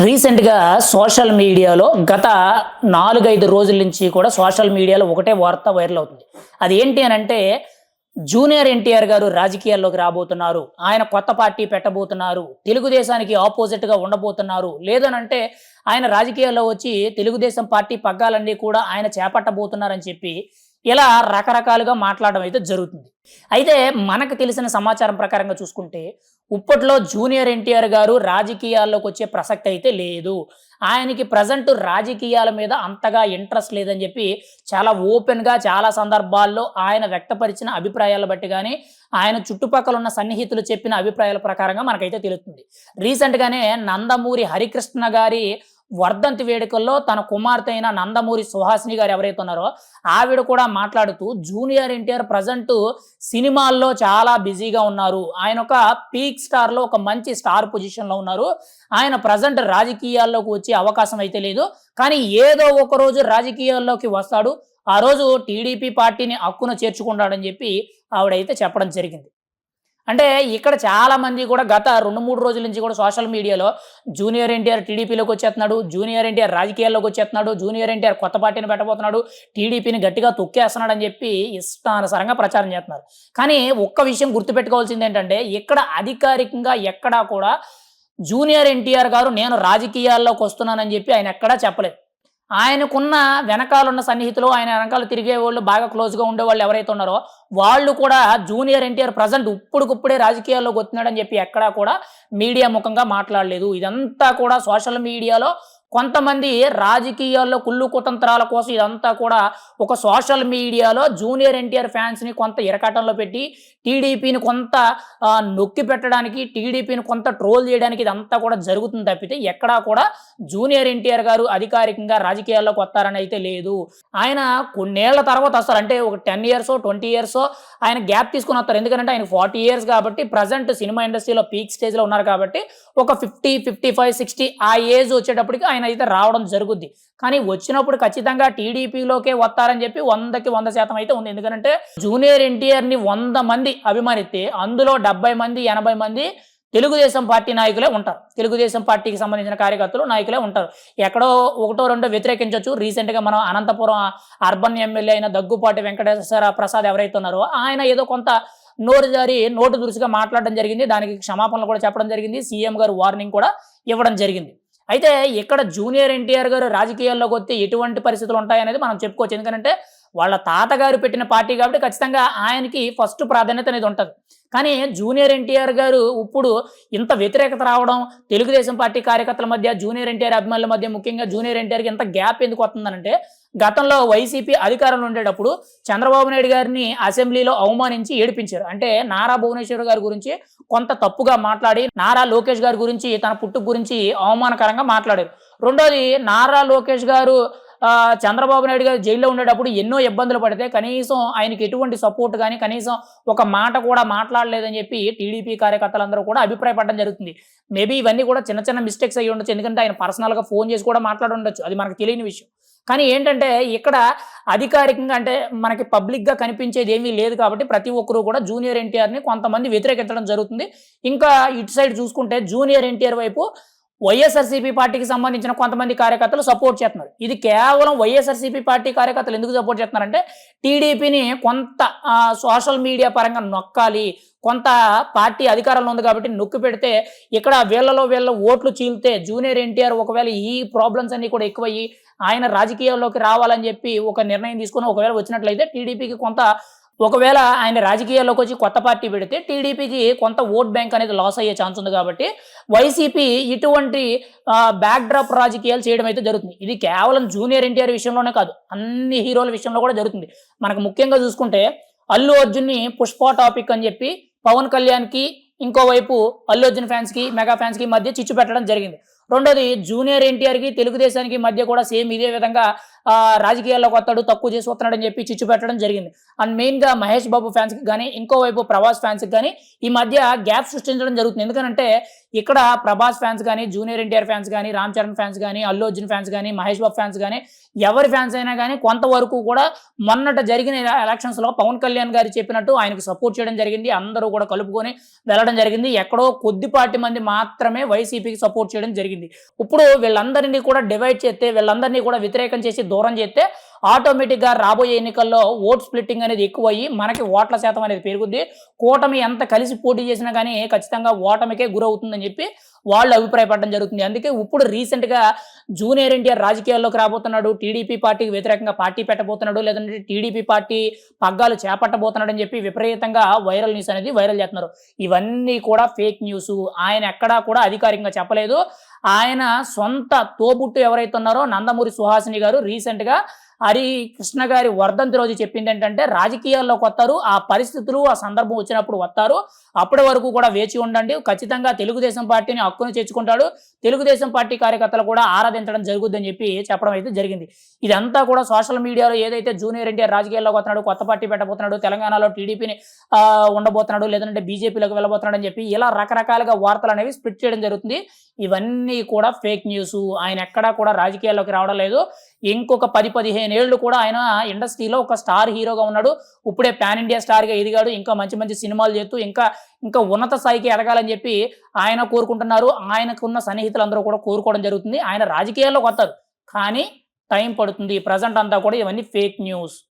రీసెంట్గా సోషల్ మీడియాలో గత నాలుగైదు రోజుల నుంచి కూడా సోషల్ మీడియాలో ఒకటే వార్త వైరల్ అవుతుంది. అది ఏంటి అని అంటే జూనియర్ ఎన్టీఆర్ గారు రాజకీయాల్లోకి రాబోతున్నారు ఆయన కొత్త పార్టీ పెట్టబోతున్నారు తెలుగుదేశానికి ఆపోజిట్గా ఉండబోతున్నారు లేదనంటే ఆయన రాజకీయాల్లో వచ్చి తెలుగుదేశం పార్టీ పగ్గాలన్నీ కూడా ఆయన చేపట్టబోతున్నారని చెప్పి ఇలా రకరకాలుగా మాట్లాడడం అయితే జరుగుతుంది. అయితే మనకు తెలిసిన సమాచారం ప్రకారంగా చూసుకుంటే ఇప్పట్లో జూనియర్ ఎన్టీఆర్ గారు రాజకీయాల్లోకి వచ్చే ప్రసక్తి అయితే లేదు. ఆయనకి ప్రజెంట్ రాజకీయాల మీద అంతగా ఇంట్రెస్ట్ లేదని చెప్పి చాలా ఓపెన్గా చాలా సందర్భాల్లో ఆయన వ్యక్తపరిచిన అభిప్రాయాల బట్టి కానీ ఆయన చుట్టుపక్కల ఉన్న సన్నిహితులు చెప్పిన అభిప్రాయాల ప్రకారంగా మనకైతే తెలుస్తుంది. రీసెంట్గానే నందమూరి హరికృష్ణ గారి వర్ధంతి వేడుకల్లో తన కుమార్తె అయిన నందమూరి సుహాసిని గారు ఎవరైతే ఉన్నారో ఆవిడ కూడా మాట్లాడుతూ జూనియర్ ఎన్టీఆర్ ప్రజెంట్ సినిమాల్లో చాలా బిజీగా ఉన్నారు. ఆయన ఒక పీక్ స్టార్లో ఒక మంచి స్టార్ పొజిషన్లో ఉన్నారు. ఆయన ప్రజెంట్ రాజకీయాల్లోకి వచ్చే అవకాశం అయితే లేదు. కానీ ఏదో ఒక రోజు రాజకీయాల్లోకి వస్తాడు. ఆ రోజు టీడీపీ పార్టీని హక్కున చేర్చుకుంటాడని చెప్పి ఆవిడైతే చెప్పడం జరిగింది. అంటే ఇక్కడ చాలామంది కూడా గత రెండు మూడు రోజుల నుంచి కూడా సోషల్ మీడియాలో జూనియర్ ఎన్టీఆర్ టీడీపీలోకి వచ్చేస్తున్నాడు జూనియర్ ఎన్టీఆర్ రాజకీయాల్లోకి వచ్చేస్తున్నాడు జూనియర్ ఎన్టీఆర్ కొత్త పార్టీని పెట్టబోతున్నాడు టీడీపీని గట్టిగా తొక్కేస్తున్నాడు అని చెప్పి ఇష్టానుసారంగా ప్రచారం చేస్తున్నారు. కానీ ఒక్క విషయం గుర్తుపెట్టుకోవాల్సింది ఏంటంటే ఇక్కడ అధికారికంగా ఎక్కడా కూడా జూనియర్ ఎన్టీఆర్ గారు నేను రాజకీయాల్లోకి వస్తున్నానని చెప్పి ఆయన ఎక్కడా చెప్పలేదు. ఆయనకున్న వెనకాలన్న సన్నిహితులు ఆయన వెనకాల తిరిగే వాళ్ళు బాగా క్లోజ్గా ఉండేవాళ్ళు ఎవరైతే ఉన్నారో వాళ్ళు కూడా జూనియర్ ఎన్టీఆర్ ప్రజెంట్ ఇప్పుడుకిప్పుడే రాజకీయాల్లోకి వస్తున్నాడని చెప్పి ఎక్కడా కూడా మీడియా ముఖంగా మాట్లాడలేదు. ఇదంతా కూడా సోషల్ మీడియాలో కొంతమంది రాజకీయాల్లో కుళ్ళు కుతంత్రాల కోసం ఇదంతా కూడా ఒక సోషల్ మీడియాలో జూనియర్ ఎన్టీఆర్ ఫ్యాన్స్ని కొంత ఇరకాటంలో పెట్టి టీడీపీని కొంత నొక్కి పెట్టడానికి టీడీపీని కొంత ట్రోల్ చేయడానికి ఇదంతా కూడా జరుగుతుంది తప్పితే ఎక్కడా కూడా జూనియర్ ఎన్టీఆర్ గారు అధికారికంగా రాజకీయాల్లోకి వస్తారని అయితే లేదు. ఆయన కొన్నేళ్ళ తర్వాత వస్తారు అంటే ఒక టెన్ ఇయర్స్ ట్వంటీ ఇయర్స్ ఆయన గ్యాప్ తీసుకుని వస్తారు. ఎందుకంటే ఆయన ఫార్టీ ఇయర్స్ కాబట్టి ప్రజెంట్ సినిమా ఇండస్ట్రీలో పీక్ స్టేజ్లో ఉన్నారు కాబట్టి ఒక ఫిఫ్టీ ఫిఫ్టీ ఫైవ్ సిక్స్టీ ఆ ఏజ్ వచ్చేటప్పటికి ఆయన అయితే రావడం జరుగుద్ది. కానీ వచ్చినప్పుడు ఖచ్చితంగా టీడీపీలోకే వస్తారని చెప్పి వందకి వంద శాతం అయితే ఉంది. ఎందుకంటే జూనియర్ ఎన్టీఆర్ని వంద మంది అభిమానిస్తే అందులో డెబ్బై మంది ఎనభై మంది తెలుగుదేశం పార్టీ నాయకులే ఉంటారు. తెలుగుదేశం పార్టీకి సంబంధించిన కార్యకర్తలు నాయకులే ఉంటారు. ఎక్కడో ఒకటో రెండో వ్యతిరేకించవచ్చు రీసెంట్గా మనం అనంతపురం అర్బన్ ఎమ్మెల్యే అయిన దగ్గుపాటి వెంకటేశ్వర ప్రసాద్ ఎవరైతే ఉన్నారో ఆయన ఏదో కొంత నోరు జారి నోటు దురుసుగా మాట్లాడడం జరిగింది. దానికి క్షమాపణలు కూడా చెప్పడం జరిగింది. సీఎం గారు వార్నింగ్ కూడా ఇవ్వడం జరిగింది. అయితే ఇక్కడ జూనియర్ ఎన్టీఆర్ గారు రాజకీయాల్లోకి వస్తే ఎటువంటి పరిస్థితులు ఉంటాయనేది మనం చెప్పుకోవచ్చు. ఎందుకంటే వాళ్ళ తాతగారు పెట్టిన పార్టీ కాబట్టి ఖచ్చితంగా ఆయనకి ఫస్ట్ ప్రాధాన్యత అనేది ఉంటుంది. కానీ జూనియర్ ఎన్టీఆర్ గారు ఇప్పుడు ఇంత వ్యతిరేకత రావడం తెలుగుదేశం పార్టీ కార్యకర్తల మధ్య జూనియర్ ఎన్టీఆర్ అభిమానుల మధ్య ముఖ్యంగా జూనియర్ ఎన్టీఆర్కి ఇంత గ్యాప్ ఎందుకు వస్తుందనంటే గతంలో వైసీపీ అధికారంలో ఉండేటప్పుడు చంద్రబాబు నాయుడు గారిని అసెంబ్లీలో అవమానించి ఏడిపించారు. అంటే నారా భువనేశ్వర్ గారి గురించి కొంత తప్పుగా మాట్లాడి నారా లోకేష్ గారి గురించి తన పుట్టుకు గురించి అవమానకరంగా మాట్లాడారు. రెండోది నారా లోకేష్ గారు చంద్రబాబు నాయుడు గారు జైల్లో ఉండేటప్పుడు ఎన్నో ఇబ్బందులు పడితే కనీసం ఆయనకి ఎటువంటి సపోర్ట్ కానీ కనీసం ఒక మాట కూడా మాట్లాడలేదని చెప్పి టీడీపీ కార్యకర్తలందరూ కూడా అభిప్రాయపడడం జరుగుతుంది. మేబీ ఇవన్నీ కూడా చిన్న చిన్న మిస్టేక్స్ అయ్యి ఉండొచ్చు. ఎందుకంటే ఆయన పర్సనల్గా ఫోన్ చేసి కూడా మాట్లాడి ఉండొచ్చు. అది మనకు తెలియని విషయం. కానీ ఏంటంటే ఇక్కడ అధికారికంగా అంటే మనకి పబ్లిక్గా కనిపించేది ఏమీ లేదు కాబట్టి ప్రతి ఒక్కరూ కూడా జూనియర్ ఎన్టీఆర్ని కొంతమంది వ్యతిరేకించడం జరుగుతుంది. ఇంకా ఇటు సైడ్ చూసుకుంటే జూనియర్ ఎన్టీఆర్ వైపు వైఎస్ఆర్సీపీ పార్టీకి సంబంధించిన కొంతమంది కార్యకర్తలు సపోర్ట్ చేస్తున్నారు. ఇది కేవలం వైఎస్ఆర్సీపీ పార్టీ కార్యకర్తలు ఎందుకు సపోర్ట్ చేస్తున్నారంటే టీడీపీని కొంత సోషల్ మీడియా పరంగా నొక్కాలి కొంత పార్టీ అధికారంలో ఉంది కాబట్టి నొక్కి పెడితే ఇక్కడ వీళ్ళలో వీళ్ళ ఓట్లు చీలితే జూనియర్ ఎన్టీఆర్ ఒకవేళ ఈ ప్రాబ్లమ్స్ అన్ని కూడా ఎక్కువయ్యి ఆయన రాజకీయాల్లోకి రావాలని చెప్పి ఒక నిర్ణయం తీసుకుని ఒకవేళ వచ్చినట్లయితే టీడీపీకి కొంత ఒకవేళ ఆయన రాజకీయాల్లోకి వచ్చి కొత్త పార్టీ పెడితే టీడీపీకి కొంత ఓట్ బ్యాంక్ అనేది లాస్ అయ్యే ఛాన్స్ ఉంది కాబట్టి వైసీపీ ఇటువంటి బ్యాక్ డ్రాప్ రాజకీయాలు చేయడం అయితే జరుగుతుంది. ఇది కేవలం జూనియర్ ఎన్టీఆర్ విషయంలోనే కాదు అన్ని హీరోల విషయంలో కూడా జరుగుతుంది. మనకు ముఖ్యంగా చూసుకుంటే అల్లు అర్జున్ని పుష్ప టాపిక్ అని చెప్పి పవన్ కళ్యాణ్కి ఇంకోవైపు అల్లు అర్జున్ ఫ్యాన్స్కి మెగా ఫ్యాన్స్కి మధ్య చిచ్చు పెట్టడం జరిగింది. రెండోది జూనియర్ ఎన్టీఆర్కి తెలుగుదేశానికి మధ్య కూడా సేమ్ ఇదే విధంగా రాజకీయాల్లోకి వస్తాడు తక్కువ చేసి వస్తున్నాడని చెప్పి చిచ్చు పెట్టడం జరిగింది. అండ్ మెయిన్గా మహేష్ బాబు ఫ్యాన్స్కి కానీ ఇంకోవైపు ప్రభాస్ ఫ్యాన్స్కి కానీ ఈ మధ్య గ్యాప్ సృష్టించడం జరుగుతుంది. ఎందుకంటే ఇక్కడ ప్రభాస్ ఫ్యాన్స్ కానీ జూనియర్ ఎన్టీఆర్ ఫ్యాన్స్ కానీ రామ్ చరణ్ ఫ్యాన్స్ కానీ అల్లు అర్జున్ ఫ్యాన్స్ కానీ మహేష్ బాబు ఫ్యాన్స్ కానీ ఎవరి ఫ్యాన్స్ అయినా కానీ కొంతవరకు కూడా మొన్నట జరిగిన ఎలక్షన్స్లో పవన్ కళ్యాణ్ గారు చెప్పినట్టు ఆయనకు సపోర్ట్ చేయడం జరిగింది. అందరూ కూడా కలుపుకొని వెళ్ళడం జరిగింది. ఎక్కడో కొద్దిపాటి మంది మాత్రమే వైసీపీకి సపోర్ట్ చేయడం జరిగింది. ఇప్పుడు వీళ్ళందరినీ కూడా డివైడ్ చేస్తే వీళ్ళందరినీ కూడా వ్యతిరేకం చేసి దూరం చేస్తే ఆటోమేటిక్గా రాబోయే ఎన్నికల్లో ఓట్ స్ప్లిట్టింగ్ అనేది ఎక్కువయ్యి మనకి ఓట్ల శాతం అనేది పెరుగుద్ది. కూటమి ఎంత కలిసి పోటీ చేసినా కానీ ఖచ్చితంగా ఓటమికే గురవుతుందని చెప్పి వాళ్ళు అభిప్రాయపడడం జరుగుతుంది. అందుకే ఇప్పుడు రీసెంట్గా జూనియర్ ఎన్టీఆర్ రాజకీయాల్లోకి రాబోతున్నాడు టీడీపీ పార్టీకి వ్యతిరేకంగా పార్టీ పెట్టబోతున్నాడు లేదంటే టీడీపీ పార్టీ పగ్గాలు చేపట్టబోతున్నాడు అని చెప్పి విపరీతంగా వైరల్ న్యూస్ అనేది వైరల్ చేస్తున్నారు. ఇవన్నీ కూడా ఫేక్ న్యూస్. ఆయన ఎక్కడా కూడా అధికారికంగా చెప్పలేదు. ఆయన సొంత తోబుట్టు ఎవరైతే ఉన్నారో నందమూరి సుహాసిని గారు రీసెంట్గా హరి కృష్ణ గారి వర్ధంతి రోజు చెప్పింది ఏంటంటే రాజకీయాల్లోకి వస్తారు ఆ పరిస్థితులు ఆ సందర్భం వచ్చినప్పుడు వస్తారు అప్పటి వరకు కూడా వేచి ఉండండి. ఖచ్చితంగా తెలుగుదేశం పార్టీని హక్కును చేర్చుకుంటాడు. తెలుగుదేశం పార్టీ కార్యకర్తలు కూడా ఆరాధించడం జరుగుద్దని చెప్పి చెప్పడం అయితే జరిగింది. ఇదంతా కూడా సోషల్ మీడియాలో ఏదైతే జూనియర్ ఎన్టీఆర్ రాజకీయాల్లోకి వస్తున్నాడు కొత్త పార్టీ పెట్టబోతున్నాడు తెలంగాణలో టీడీపీని ఉండబోతున్నాడు లేదంటే బీజేపీలోకి వెళ్ళబోతున్నాడు అని చెప్పి ఇలా రకరకాలుగా వార్తలు అనేవి స్ప్రిట్ చేయడం జరుగుతుంది. ఇవన్నీ కూడా ఫేక్ న్యూస్. ఆయన ఎక్కడా కూడా రాజకీయాల్లోకి రావడం లేదు. ఇంకొక పది పదిహేను ఏళ్ళు కూడా ఆయన ఇండస్ట్రీలో ఒక స్టార్ హీరోగా ఉన్నాడు. ఇప్పుడే పాన్ ఇండియా స్టార్గా ఎదిగాడు. ఇంకా మంచి మంచి సినిమాలు చేస్తూ ఇంకా ఇంకా ఉన్నత స్థాయికి ఎదగాలని చెప్పి ఆయన కోరుకుంటున్నారు. ఆయనకున్న సన్నిహితులు అందరూ కూడా కోరుకోవడం జరుగుతుంది. ఆయన రాజకీయాల్లోకి వస్తారు. కానీ టైం పడుతుంది. ప్రజెంట్ అంతా కూడా ఇవన్నీ ఫేక్ న్యూస్.